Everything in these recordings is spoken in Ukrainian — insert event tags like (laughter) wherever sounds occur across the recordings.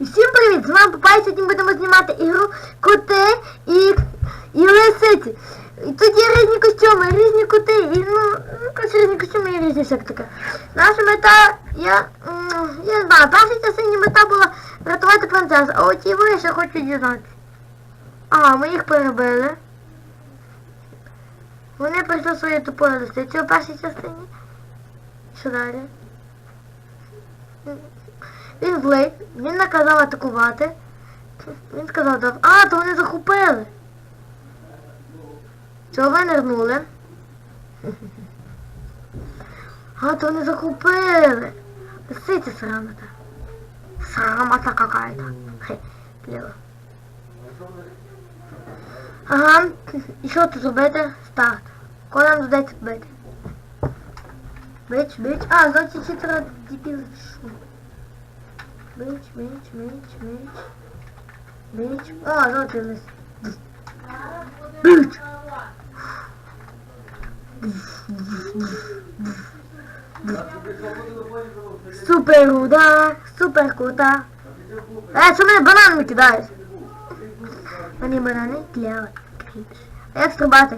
Всім привіт! З вами Папай, сьогодні будемо знімати ігру Коти і, і лисиці. І тут є різні костюми, різні коти, і ну, ну, коротше, різні костюми і різні таке. Наша мета, я, я не знаю, перша частині мета була врятувати принцесу, а от і ви ще хочу дізнатися. А, ми їх перебили. Вони прийшли свою тупою лисицю у першій частині. Що далі? Він злий, він наказав атакувати. Він сказав, «Да, а, то вони захопили. Чого ви нирнули? А, то вони захопили. Лисиця срамота. Срамота какая-то. Хе, плево. Ага, і що тут робити? Старт. Коли нам додається бити? Бич, бич. А, значить чотири дебіл. Бич, бич, бич, бич. Бич. А, жовтий лист. Бич. Супер удар, супер крута. Е, що мене банан кидаєш? Вони банани клево. А як стрибати?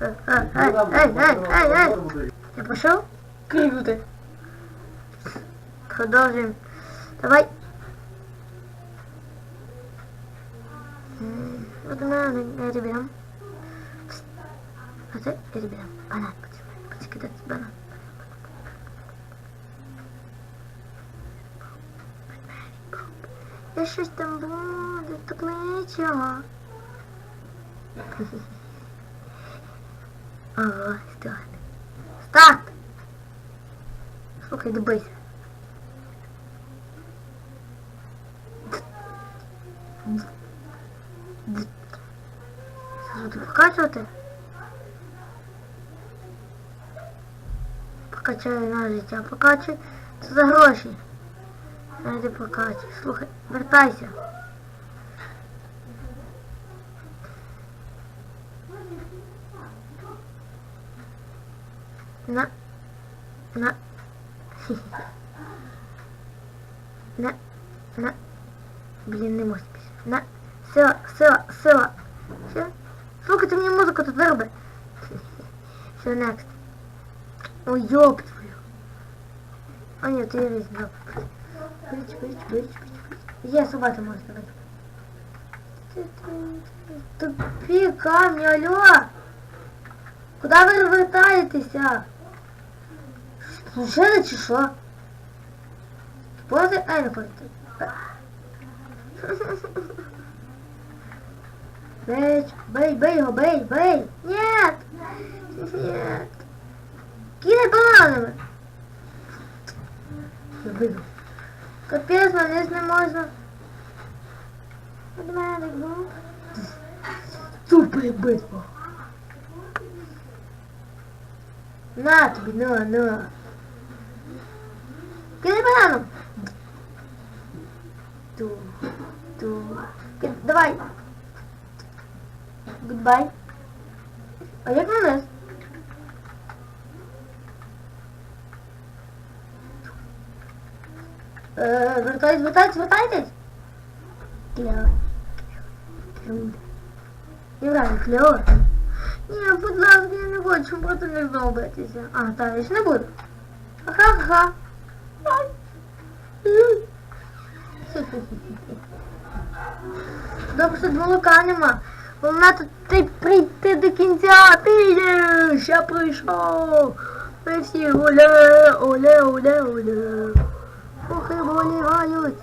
Е, е, Ей, ей, ей, ей, ей. Я пошел? Круто. Продолжим. Давай. М, Вот банан, это берем. Вот это берем. Банан. Почекай, банан. Я щось там буду, так нічого. (laughs) Ага, старт. Старт! Слухай, дивися. Буду покачувати. Покачаю на життя, покачаю. Це за гроші. Найди покачу. Слухай, вертайся. На. На. (laughs) На. На. Блін, не більше. На. Сила, сила, сила. Все? Слухай, ти мені музику тут вироби. Все, next. Ой, ёб твою. А нет, я весь знал. Бич, бич, бич, бич, бич. Я собака можу давай. Тупі камні, алло! Куди ви вертаєтеся? Служили чи що? Пози аеропорт. (laughs) Бей, бей, бей его, бей, бей! Нет! Нет! Кидай бананами! Я выйду. Капець, мене не можна. Від мене ну. Супер битва. На тобі, на, на. Кидай бананом. Ту, ту. Кид- Давай. Гудбай. А як нас? Е, Вертайтесь, вертайтесь, вертайтесь. Клево. Клево. Іграю, клево. Ні, будь ласка, я не хочу, просто не знову. А, так, я ж не буду. Ха-ха. Добре, що молока нема. Вона тут ти прийти до кінця. Ти я прийшов. Ми всі оле, оле, оле, оле. І болівають.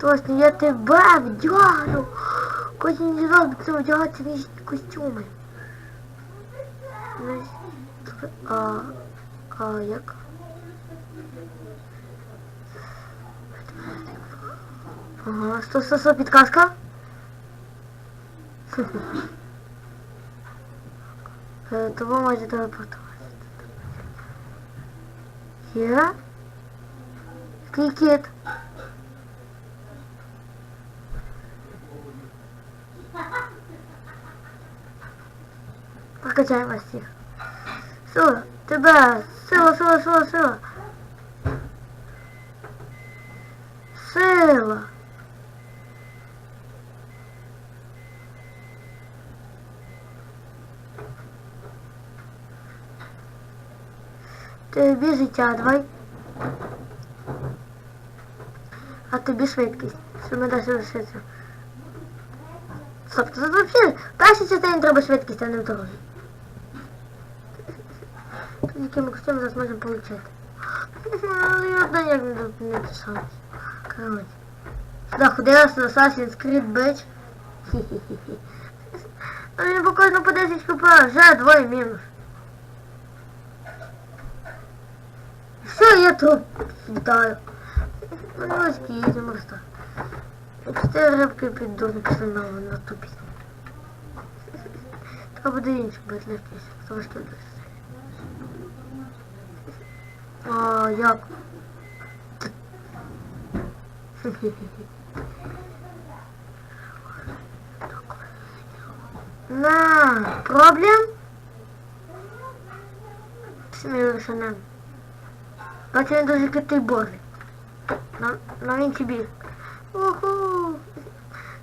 Точно, я тебе вдягну. Кожен раз це вдягати різні костюми. А, а як? Ага, сто, сто, сто, підказка. Е, Того може телепортувати. Є? Крикет. Прокачаємо всіх. Сила, тебе, сила, сила, сила, сила. померла. Тобі життя, давай. А тобі швидкість. Що ми далі лишиться. Стоп, тут взагалі першій частині треба швидкість, а не в другій. Тут якими костюми зараз можемо отримати. Але я одна як не тут. Короче. Сюди ходила з Assassin's Creed, bitch. Хі-хі-хі. А він по кожному по 10 хп, вже двоє мінус. Все, я тут вітаю. Ну, ось їдемо просто. Чотири рибки піду, пішли на, ту пісню. Треба буде інше бити легкіше, трошки дуже. А, як? На, проблем? Смію не. Бачу, він дуже крутий борник. На, на він тобі. Уху!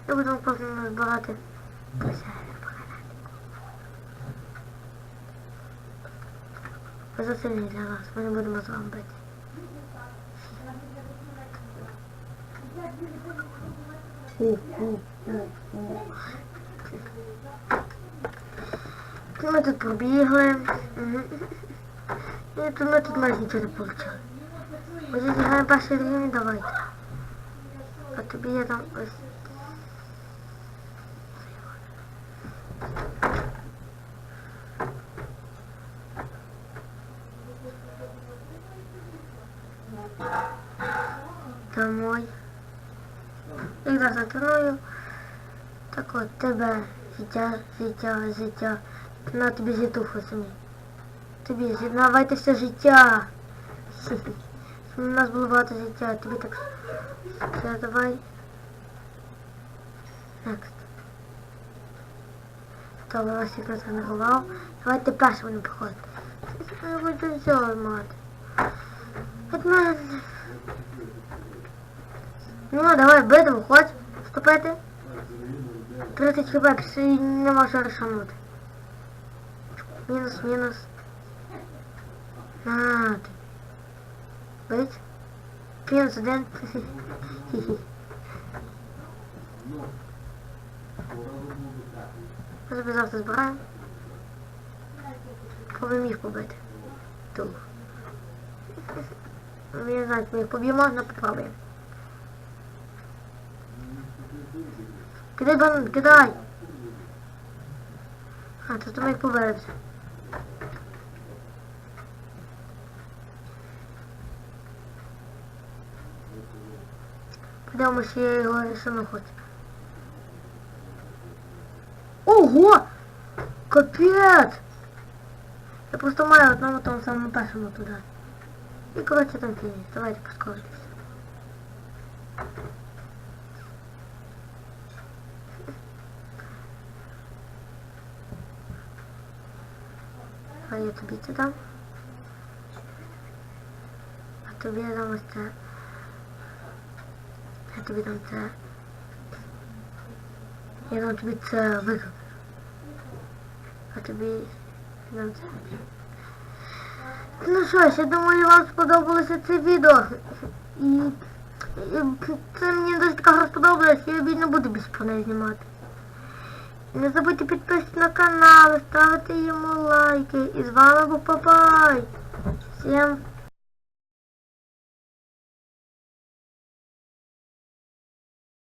Я буду просто збирати. Ви засильні для нас, ми не будемо з вами бити. Ми тут пробігли. Мгм. І тут ми тут майже нічого не получили. Ми зіграємо перший рівень, давайте. А тобі я там ось. Домой. І затоную. Так от тебе життя, життя, життя. На тобі житуху самі. Тобі давайте все життя. У нас було багато життя, тобі так. Все, давай. Next. То вас їх розгонував. Давайте першим вони походять. Я хочу все мати. От. Ну, давай, битву, хоч вступити. 30 хп, пішли не можу розшанути. Мінус, мінус. Бить. Мінус один. Хі-хі. Ми собі завтра збираємо. Побив їх побити. Тут. Я не знаю, ми їх поб'ємо, але попробуємо. Кидай банан, кидай! А, тут ми їх побилися. Подивимося, я його рішимо хоч. Ого! Капець! Я просто маю одному тому самому першому туди. І коротше там фініш. Давайте поскоритися. А я тобі це дам. А тобі я дам ось це. Я тобі дам це. Я дам тобі це виклик. А тобі дам це. Ну що ж, я думаю, вам сподобалося це відео. І, і це мені дуже така сподобалось, я не буду більше про неї знімати. Не забудьте підписатися на канал, ставити йому лайки. І з вами був Папай. Всім